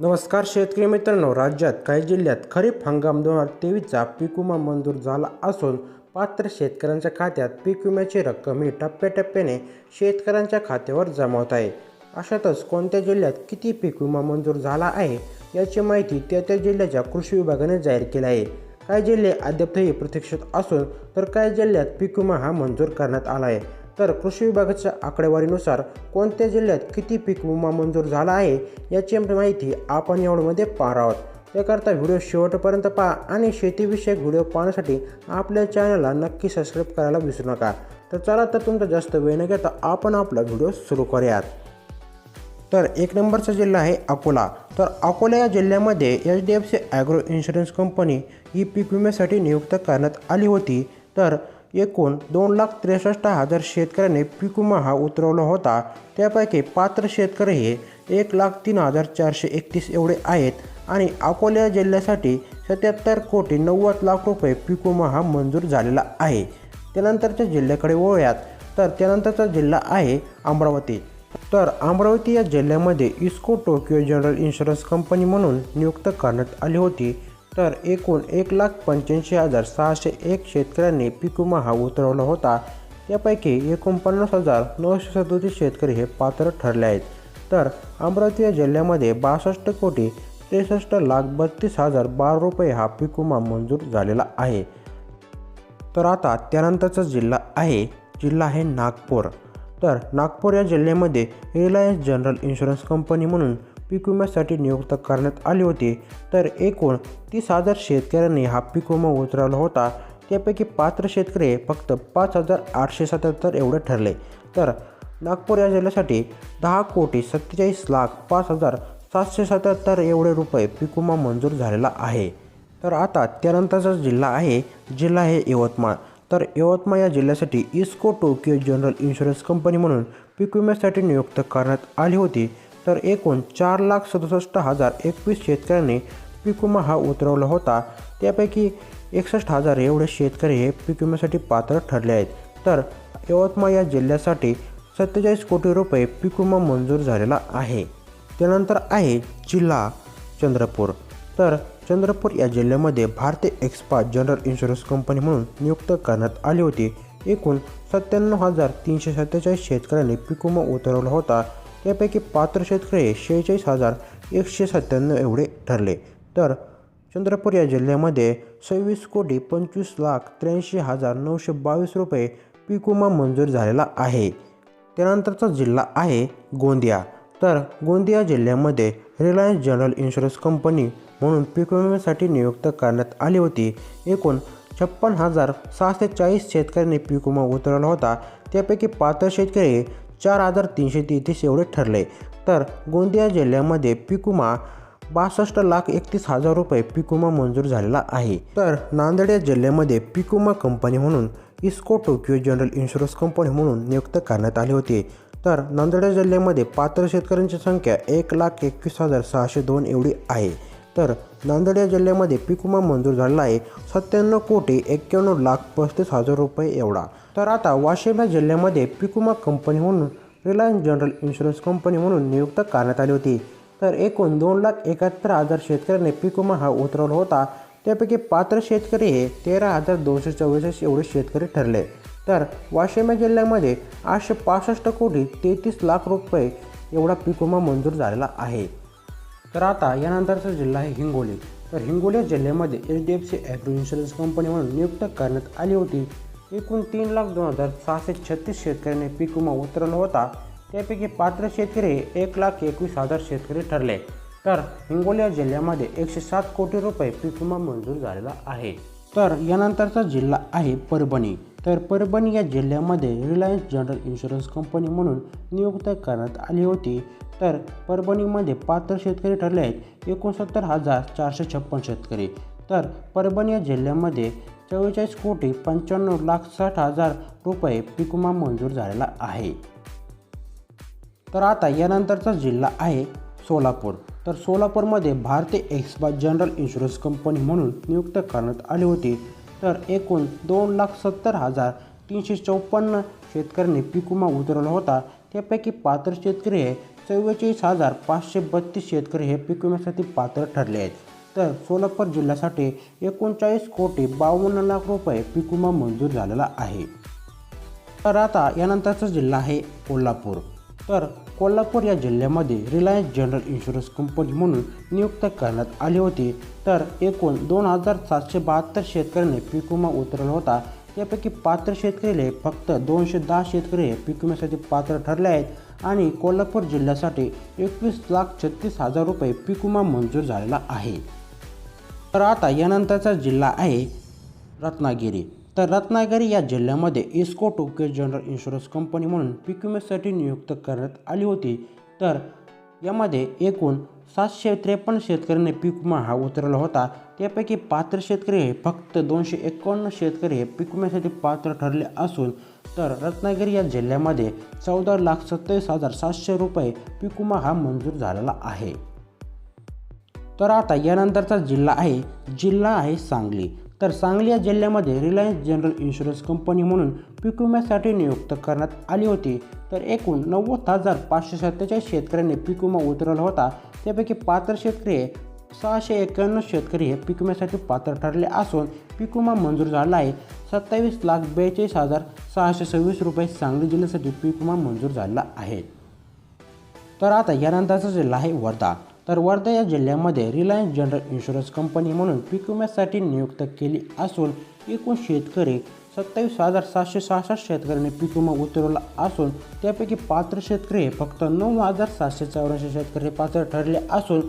नमस्कार शेतकरी मित्रांनो राज्यात काही जिल्ह्यात खरीप हंगाम दोन हजार तेवीसचा पीक विमा मंजूर झाला असून पात्र शेतकऱ्यांच्या खात्यात पीक विम्याची रक्कम ही टप्प्याटप्प्याने शेतकऱ्यांच्या खात्यावर जमवत आहे. अशातच कोणत्या जिल्ह्यात किती पीक विमा मंजूर झाला आहे याची माहिती त्या त्या जिल्ह्याच्या कृषी विभागाने जाहीर केली आहे. काही जिल्हे अद्यापही प्रतीक्षेत असून तर काही जिल्ह्यात पीक विमा हा मंजूर करण्यात आला आहे. तर कृषी विभागाच्या आकडेवारीनुसार कोणत्या जिल्ह्यात किती पीक विमा मंजूर झाला आहे याची माहिती आपण या व्हिडिओमध्ये पाहणार आहोत. त्याकरता व्हिडिओ शेवटपर्यंत पहा आणि शेतीविषयक व्हिडिओ पाहण्यासाठी आपल्या चॅनलला नक्की सबस्क्राईब करायला विसरू नका. तर चला तर तुमचा जास्त वेळ न घेता आपण आपला व्हिडिओ सुरू करूयात. तर एक नंबरचा जिल्हा आहे अकोला. तर अकोला या जिल्ह्यामध्ये H D F C agro insurance company ही पीक विम्यासाठी नियुक्त करण्यात आली होती. तर एकूण दोन लाख त्रेसष्ट हजार शेतकऱ्यांनी पिकुमा हा उतरवला होता. त्यापैकी पात्र शेतकरी हे एक लाख तीन हजार चारशे एकतीस एवढे आहेत आणि अकोला जिल्ह्यासाठी सत्याहत्तर कोटी नव्वद लाख रुपये पिकुमा हा मंजूर झालेला आहे. त्यानंतरच्या जिल्ह्याकडे वळूयात. तर त्यानंतरचा जिल्हा आहे अमरावती. तर अमरावती या जिल्ह्यामध्ये इस्को टोकियो जनरल इन्शुरन्स कंपनी म्हणून नियुक्त करण्यात आली होती. तर एकूण एक लाख पंच्याऐंशी हजार सहाशे एक शेतकऱ्यांनी पीक विमा हा उतरवला होता. त्यापैकी एकोणपन्नास हजार नऊशे सदोतीस शेतकरी हे पात्र ठरले आहेत. तर अमरावती या जिल्ह्यामध्ये बासष्ट कोटी त्रेसष्ट लाख बत्तीस हजार बारा रुपये हा पीक विमा मंजूर झालेला आहे. तर आता त्यानंतरचा जिल्हा आहे जिल्हा आहे नागपूर. तर नागपूर या जिल्ह्यामध्ये रिलायन्स जनरल इन्शुरन्स कंपनी म्हणून पीक विम्यासाठी नियुक्त करण्यात आले होते. तर एकूण तीस हजार शेतकऱ्यांनी हा पीक विमा उतरवला होता. त्यापैकी पात्र शेतकरी फक्त पाच हजार आठशे सत्याहत्तर एवढे ठरले. तर नागपूर या जिल्ह्यासाठी दहा कोटी सत्तेचाळीस लाख पाच हजार सातशे सत्याहत्तर एवढे रुपये पीक विमा मंजूर झालेला आहे. तर आता त्यानंतरचा जिल्हा आहे जिल्हा आहे यवतमाळ. तर यवतमाळ या जिल्ह्यासाठी इस्को टोकियो जनरल इन्शुरन्स कंपनी म्हणून पीक विम्यासाठी नियुक्त करण्यात आली होती. तर एकूण चार लाख सदुसष्ट हजार एकवीस शेतकऱ्यांनी पीक विमा हा उतरवला होता. त्यापैकी एकसष्ट हजार एवढे शेतकरी हे पीक विम्यासाठी पात्र ठरले आहेत. तर यवतमाळ या जिल्ह्यासाठी सत्तेचाळीस कोटी रुपये पीक विमा मंजूर झालेला आहे. त्यानंतर आहे जिल्हा चंद्रपूर. तर चंद्रपूर या जिल्ह्यामध्ये भारतीय एक्सपा जनरल इन्शुरन्स कंपनी म्हणून नियुक्त करण्यात आली होती. एकूण सत्त्याण्णव हजार तीनशे सत्तेचाळीस शेतकऱ्यांनी पीक विमा उतरवला होता. त्यापैकी पात्र शेतकरी शेहेचाळीस हजार एकशे सत्त्याण्णव एवढे ठरले. तर चंद्रपूर या जिल्ह्यामध्ये सव्वीस कोटी पंचवीस लाख त्र्याऐंशी हजार नऊशे बावीस रुपये पीक विमा मंजूर झालेला आहे. त्यानंतरचा जिल्हा आहे गोंदिया. तर गोंदिया जिल्ह्यामध्ये रिलायन्स जनरल इन्शुरन्स कंपनी म्हणून पीक विम्यासाठी नियुक्त करण्यात आली होती. एकूण छप्पन हजार सहाशे चाळीस शेतकऱ्यांनी पीक विमा उतरवला होता. त्यापैकी पात्र शेतकरी चार हजार तीनशे तेहतीस एवढे ठरले. तर गोंदिया जिल्ह्यामध्ये पिकुमा बासष्ट लाख एकतीस हजार रुपये पिकुमा मंजूर झालेला आहे. तर नांदेड या जिल्ह्यामध्ये पिकुमा कंपनी म्हणून इस्को टोकियो जनरल इन्शुरन्स कंपनी म्हणून नियुक्त करण्यात आली होती. तर नांदेड जिल्ह्यामध्ये पात्र शेतकऱ्यांची संख्या एक लाख एकवीस हजार सहाशे दोन एवढी आहे. तर नांदेड या जिल्ह्यामध्ये पीक विमा मंजूर झालेला आहे. सत्त्याण्णव कोटी एक्क्याण्णव लाख पस्तीस हजार रुपये एवढा. तर आता वाशिम या जिल्ह्यामध्ये पीक विमा कंपनी म्हणून रिलायन्स जनरल इन्शुरन्स कंपनी म्हणून नियुक्त करण्यात आली होती. तर एकूण दोन लाख एकाहत्तर हजार शेतकऱ्यांनी पीक विमा हा उतरवला होता. त्यापैकी पात्र शेतकरी हे तेरा हजार दोनशे चव्वेचाळीस एवढे शेतकरी ठरले. तर वाशिम या जिल्ह्यामध्ये आठशे पासष्ट कोटी तेहतीस लाख रुपये एवढा पीक विमा मंजूर झालेला आहे. तर आता यानंतरचा जिल्हा आहे हिंगोली. तर हिंगोली जिल्ह्यामध्ये H D F C agro insurance company म्हणून नियुक्त करण्यात आली होती. एकूण तीन लाख दोन हजार सहाशे छत्तीस शेतकऱ्यांनी पीक विमा उतरवला होता. त्यापैकी पात्र शेतकरी एक लाख एकवीस हजार शेतकरी ठरले. तर हिंगोली जिल्ह्यामध्ये एकशे सात कोटी रुपये पीक विमा मंजूर झालेला आहे. तर यानंतरचा जिल्हा आहे परभणी. तर परभणी या जिल्ह्यामध्ये रिलायन्स जनरल इन्शुरन्स कंपनी म्हणून नियुक्त करण्यात आली होती. तर परभणीमध्ये पात्र शेतकरी ठरले आहेत एकोणसत्तर हजार चारशे छप्पन शेतकरी. तर परभणी या जिल्ह्यामध्ये चव्वेचाळीस कोटी पंच्याण्णव लाख साठ हजार रुपये पीक विमा मंजूर झालेला आहे. तर आता यानंतरचा जिल्हा आहे सोलापूर. तर सोलापूरमध्ये भारतीय एक्सबा जनरल इन्शुरन्स कंपनी म्हणून नियुक्त करण्यात आली होती. तर एकूण दोन लाख सत्तर हजार तीनशे चौपन्न शेतकऱ्यांनी पिकुमा उतरवला होता. त्यापैकी पात्र शेतकरी हे चव्वेचाळीस हजार पाचशे बत्तीस शेतकरी हे पीक विम्यासाठी पात्र ठरले आहेत. तर सोलापूर जिल्ह्यासाठी एकोणचाळीस कोटी बावन्न लाख रुपये पिकुमा मंजूर झालेला आहे. तर आता यानंतरचा जिल्हा आहे कोल्हापूर. तर कोल्हापूर या जिल्ह्यामध्ये रिलायन्स जनरल इन्शुरन्स कंपनी म्हणून नियुक्त करण्यात आली होती. तर एकूण दोन हजार सातशे बहात्तर शेतकऱ्यांनी पीक विमा उतरवला होता. यापैकी पात्र शेतकरीले फक्त दोनशे दहा शेतकरी हे पीक विम्यासाठी पात्र ठरले आहेत आणि कोल्हापूर जिल्ह्यासाठी एकवीस लाख छत्तीस हजार रुपये पीक विमा मंजूर झालेला आहे. तर आता यानंतरचा जिल्हा आहे रत्नागिरी. तर रत्नागिरी या जिल्ह्यामध्ये इस्को टोके जनरल इन्शुरन्स कंपनी म्हणून पीक विम्यासाठी नियुक्त करण्यात आली होती. तर यामध्ये एकूण सातशे त्रेपन्न शेतकऱ्यांनी पीक विमा हा उतरवला होता. त्यापैकी पात्र शेतकरी हे फक्त दोनशे एकावन्न शेतकरी हे पीक विम्यासाठी पात्र ठरले असून तर रत्नागिरी या जिल्ह्यामध्ये चौदा लाख सत्तावीस हजार सातशे रुपये पीक विमा हा मंजूर झालेला आहे. तर आता यानंतरचा जिल्हा आहे. जिल्हा आहे सांगली. तर सांगली या जिल्ह्यामध्ये रिलायन्स जनरल इन्शुरन्स कंपनी म्हणून पीक विम्यासाठी नियुक्त करण्यात आली होती. तर एकूण नव्वद हजार पाचशे सत्तेचाळीस शेतकऱ्यांनी पीक विमा उतरवला होता. त्यापैकी पात्र शेतकरी हे सहाशे एक्याण्णव शेतकरी हे पीक विम्यासाठी पात्र ठरले असून पीक विमा मंजूर झाला आहे. सत्तावीस लाख बेचाळीस हजार सहाशे सव्वीस रुपये सांगली जिल्ह्यासाठी पीक विमा मंजूर झाला आहे. तर आता यानंतरचा जिल्हा आहे वर्धा तर वर्धा या जिल्ह्यामध्ये रिलायन्स जनरल इन्शुरन्स कंपनी म्हणून पीक विम्यासाठी नियुक्त केली असून एकूण शेतकरी सत्तावीस हजार सातशे सहासष्ट शेतकऱ्यांनी पीक विमा उतरवला असून त्यापैकी पात्र शेतकरी हे फक्त नऊ हजार सातशे चौऱ्याऐंशी शेतकरी पात्र ठरले असून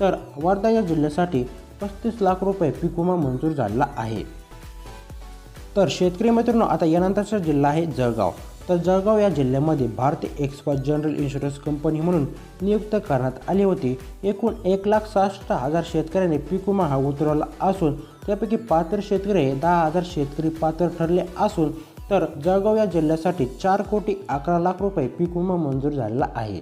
तर वर्धा या जिल्ह्यासाठी पस्तीस लाख रुपये पीक विमा मंजूर झालेला आहे. तर शेतकरी मित्रांनो आता यानंतरचा जिल्हा आहे जळगाव. तर जळगाव या जिल्ह्यामध्ये भारतीय एक्सपर्ट जनरल इन्शुरन्स कंपनी म्हणून नियुक्त करण्यात आली होती. एकूण एक लाख सहासष्ट हजार शेतकऱ्यांनी पीक विमा हा उतरवला असून त्यापैकी पात्र शेतकरी हे दहा हजार शेतकरी पात्र ठरले असून तर जळगाव या जिल्ह्यासाठी चार कोटी अकरा लाख रुपये पीक विमा मंजूर झालेला आहे.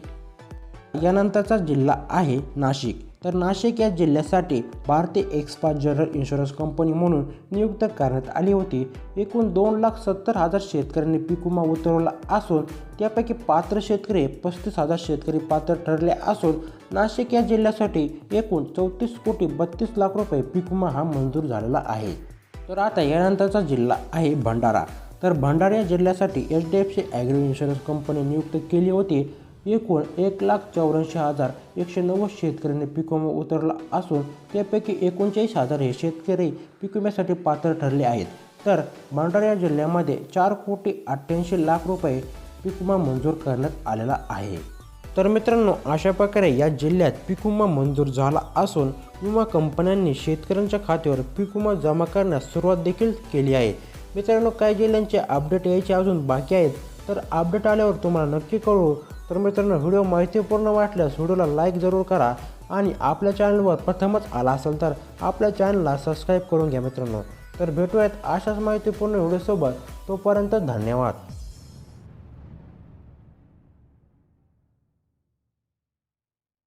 यानंतरचा जिल्हा आहे नाशिक. तर नाशिक या जिल्ह्यासाठी भारतीय एक्सपा जनरल इन्शुरन्स कंपनी म्हणून नियुक्त करण्यात आली होती. एकूण दोन लाख सत्तर हजार शेतकऱ्यांनी पीक विमा उतरवला असून त्यापैकी पात्र शेतकरी पस्तीस हजार शेतकरी पात्र ठरले असून नाशिक या जिल्ह्यासाठी एकूण चौतीस कोटी बत्तीस लाख रुपये पीक विमा हा मंजूर झालेला आहे. तर आता यानंतरचा जिल्हा आहे भंडारा. तर भंडारा या जिल्ह्यासाठी H D F C agro insurance company नियुक्त केली होती. एकूण एक लाख चौऱ्याऐंशी हजार एकशे नव्वद शेतकऱ्यांनी पीक विमा उतरला असून त्यापैकी एकोणचाळीस हजार हे शेतकरी पीक विम्यासाठी पात्र ठरले आहेत. तर भंडारा या जिल्ह्यामध्ये चार कोटी अठ्ठ्याऐंशी लाख रुपये पीक विमा मंजूर करण्यात आलेला आहे. तर मित्रांनो अशा प्रकारे या जिल्ह्यात पीक विमा मंजूर झाला असून विमा कंपन्यांनी शेतकऱ्यांच्या खात्यावर पीक विमा जमा करण्यास सुरुवात देखील केली आहे. मित्रांनो काही जिल्ह्यांचे अपडेट यायचे अजून बाकी आहेत तर अपडेट आल्यावर तुम्हाला नक्की कळू तर मित्रांनो व्हिडिओ माहितीपूर्ण वाटल्यास व्हिडिओला लाईक जरूर करा आणि आपल्या चॅनलवर प्रथमच आला असेल तर आपल्या चॅनलला सबस्क्राईब करून घ्या मित्रांनो. तर भेटूयात अशाच माहितीपूर्ण व्हिडिओसोबत. तोपर्यंत धन्यवाद.